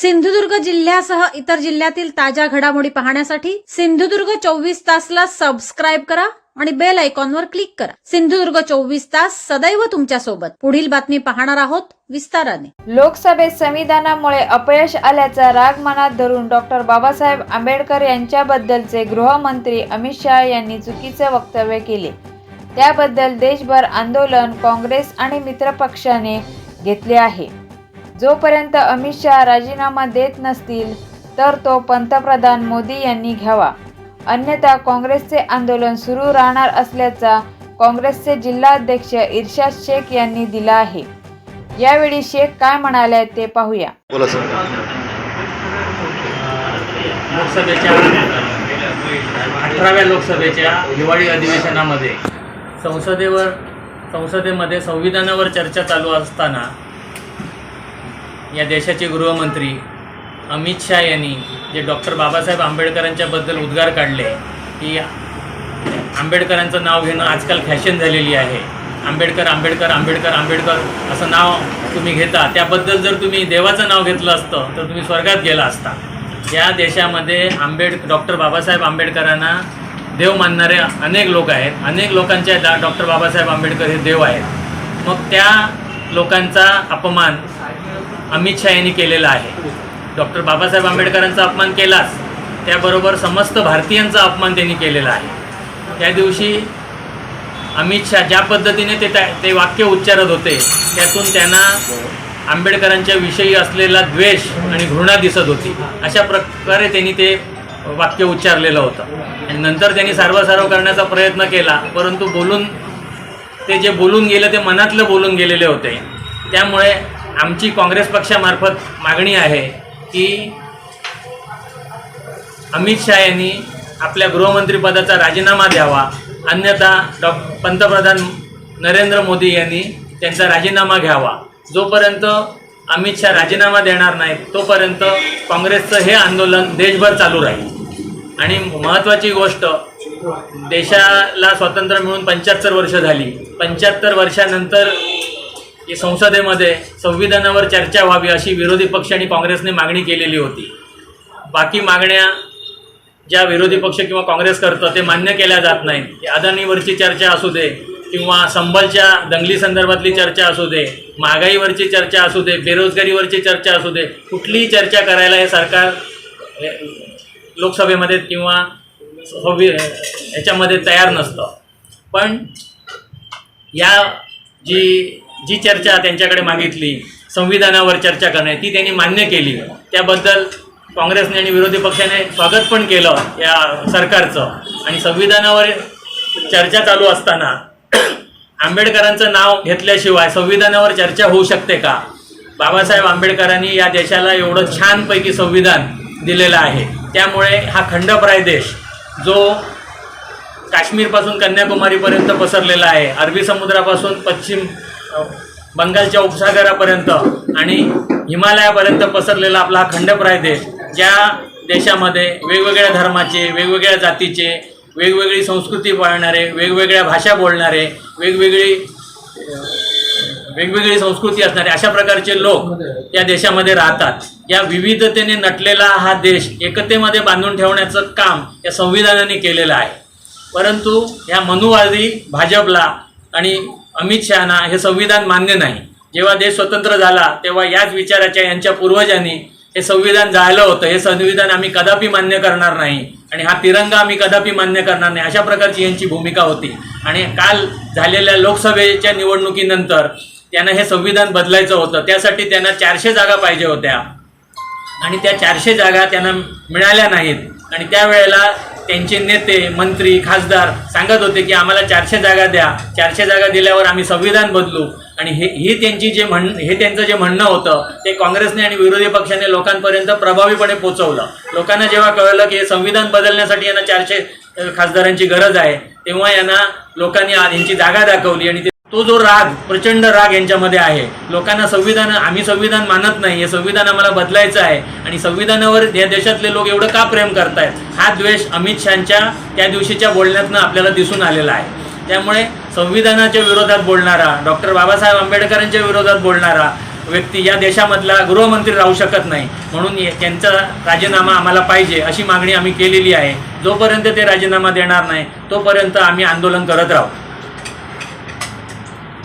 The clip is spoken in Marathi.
सिंधुदुर्ग जिल्ह्यासह इतर जिल्ह्यातील ताज्या घडामोडी पाहण्यासाठी सिंधुदुर्ग चोवीस तासला सबस्क्राईब करा आणि बेल आयकॉनवर क्लिक करा. सिंधुदुर्ग चोवीस तास सदैव तुमच्यासोबत. पुढील बातमी पाहणार आहोत विस्ताराने. लोकसभेत संविधानामुळे अपयश आल्याचा राग मनात धरून डॉक्टर बाबासाहेब आंबेडकर यांच्याबद्दलचे गृहमंत्री अमित शहा यांनी चुकीचे वक्तव्य केले. त्याबद्दल देशभर आंदोलन काँग्रेस आणि मित्रपक्षाने घेतले आहे. जोपर्यंत अमित शहा राजीनामा देत नसतील तर तो पंतप्रधान मोदी यांनी घ्यावा. अन्यथा काँग्रेसचे आंदोलन सुरू राहणार असल्याचा काँग्रेसचे जिल्हाध्यक्ष इर्शाद शेख यांनी दिला आहे. यावेळी शेख काय म्हणाले ते पाहूया. लोकसभेच्या अठराव्या लोकसभेच्या हिवाळी अधिवेशनामध्ये संसदेवर संसदेमध्ये संविधानावर चर्चा चालू असताना या देशाचे गृहमंत्री अमित शहा यांनी जे डॉक्टर बाबासाहेब आंबेडकरांच्याबद्दल उद्गार काढले की आंबेडकरांचं नाव घेणं आजकाल फॅशन झालेली आहे. आंबेडकर आंबेडकर आंबेडकर आंबेडकर असं नाव तुम्ही घेता. त्याबद्दल जर तुम्ही देवाचं नाव घेतलं असतं तर तुम्ही स्वर्गात गेला असता. या देशामध्ये आंबेड डॉक्टर बाबासाहेब आंबेडकरांना देव मानणारे अनेक लोक आहेत. अनेक लोकांच्या डॉक्टर बाबासाहेब आंबेडकर हे देव आहेत. मग त्या लोकांचा अपमान अमित शहा यांनी केलेला आहे. डॉक्टर बाबासाहेब आंबेडकरांचा अपमान केलाच त्याबरोबर समस्त भारतीयांचा अपमान त्यांनी केलेला आहे. त्या दिवशी अमित शहा ज्या पद्धतीने ते त्या ते वाक्य उच्चारत होते त्यातून त्यांना आंबेडकरांच्या विषयी असलेला द्वेष आणि घृणा दिसत होती. अशा प्रकारे त्यांनी ते वाक्य उच्चारलेलं होतं. आणि नंतर त्यांनी सारवासारव करण्याचा प्रयत्न केला परंतु बोलून ते जे बोलून गेले ते मनातलं बोलून गेलेले होते. त्यामुळे आमची काँग्रेस पक्षामार्फत मागणी आहे की अमित शहा यांनी आपल्या गृहमंत्रीपदाचा राजीनामा द्यावा. अन्यथा डॉ पंतप्रधान नरेंद्र मोदी यांनी त्यांचा राजीनामा घ्यावा. जोपर्यंत अमित शहा राजीनामा देणार नाहीत तोपर्यंत काँग्रेसचं हे आंदोलन देशभर चालू राहील. आणि महत्त्वाची गोष्ट देशाला स्वातंत्र्य मिळून पंच्याहत्तर वर्ष झाली. पंच्याहत्तर वर्षानंतर की संसदेमध्ये संविधानावर चर्चा व्हावी अशी विरोधी पक्ष आणि काँग्रेसने मागणी केलेली होती. बाकी मागण्या ज्या विरोधी पक्ष किंवा काँग्रेस करतं ते मान्य केल्या जात नाहीत अदानीवरची चर्चा असू दे किंवा संबलच्या दंगली संदर्भातली चर्चा असू दे महागाईवरची चर्चा असू दे बेरोजगारीवरची चर्चा असू दे कुठलीही चर्चा करायला हे सरकार लोकसभेमध्ये किंवा संवि ह्याच्यामध्ये तयार नसतं. पण या जी जी चर्चा त्यांच्याकडे मागितली संविधानावर चर्चा करणे ती त्यांनी मान्य केली. त्याबद्दल काँग्रेसने आणि विरोधी पक्षाने स्वागत पण केलं या सरकारचं. आणि संविधानावर चर्चा चालू असताना आंबेडकरांचं नाव घेतल्याशिवाय संविधानावर चर्चा होऊ शकते का? बाबासाहेब आंबेडकरांनी या देशाला एवढं छानपैकी संविधान दिलेलं आहे. त्यामुळे हा खंडप्राय देश जो काश्मीरपासून कन्याकुमारीपर्यंत पसरलेला आहे अरबी समुद्रापासून पश्चिम बंगालच्या उपसागरापर्यंत आणि हिमालयापर्यंत पसरलेला आपला हा खंडप्राय देश ज्या देशामध्ये वेगवेगळ्या धर्माचे वेगवेगळ्या जातीचे वेगवेगळी संस्कृती पाळणारे वेगवेगळ्या भाषा बोलणारे वेगवेगळी वेगवेगळी संस्कृती असणारे अशा प्रकारचे लोक या देशामध्ये राहतात. या विविधतेने नटलेला हा देश एकतेमध्ये बांधून ठेवण्याचं काम या संविधानाने केलेलं आहे. परंतु ह्या मनुवादी भाजपला आणि अमित शहाना हे संविधान मान्य नाही. जेव्हा देश स्वतंत्र झाला तेव्हा याच विचाराच्या यांच्या पूर्वजांनी हे संविधान जाळलं होतं. हे संविधान आम्ही कदापि मान्य करणार नाही आणि हा तिरंगा आम्ही कदापि मान्य करणार नाही. अशा प्रकारची यांची भूमिका होती. आणि काल झालेल्या लोकसभेच्या निवडणुकीनंतर त्यांना हे संविधान बदलायचं होतं. त्यासाठी त्यांना चारशे जागा पाहिजे होत्या. आणि त्या चारशे जागा त्यांना मिळाल्या नाहीत. आणि त्यावेळेला त्यांचे नेते मंत्री खासदार सांगत होते की आम्हाला चारशे जागा द्या. चारशे जागा दिल्यावर आम्ही संविधान बदलू. आणि हे ही त्यांची जे म्हण हे त्यांचं जे म्हणणं होतं ते काँग्रेसने आणि विरोधी पक्षाने लोकांपर्यंत प्रभावीपणे पोचवलं. लोकांना जेव्हा कळलं की हे संविधान बदलण्यासाठी यांना चारशे खासदारांची गरज आहे तेव्हा यांना लोकांनी यांची जागा दाखवली आणि तो जो राग प्रचंड राग यांच्यामध्ये आहे. लोकांना संविधान आम्ही संविधान मानत नाही हे संविधान आम्हाला बदलायचं आहे. आणि संविधानावर या देशातले लोक एवढं का प्रेम करतायत? हा द्वेष अमित शहाच्या त्या दिवशीच्या बोलण्यातनं आपल्याला दिसून आलेला आहे. त्यामुळे संविधानाच्या विरोधात बोलणारा डॉक्टर बाबासाहेब आंबेडकरांच्या विरोधात बोलणारा व्यक्ती या देशामधला गृहमंत्री राहू शकत नाही. म्हणून त्यांचा राजीनामा आम्हाला पाहिजे अशी मागणी आम्ही केलेली आहे. जोपर्यंत ते राजीनामा देणार नाही तोपर्यंत आम्ही आंदोलन करत राहू.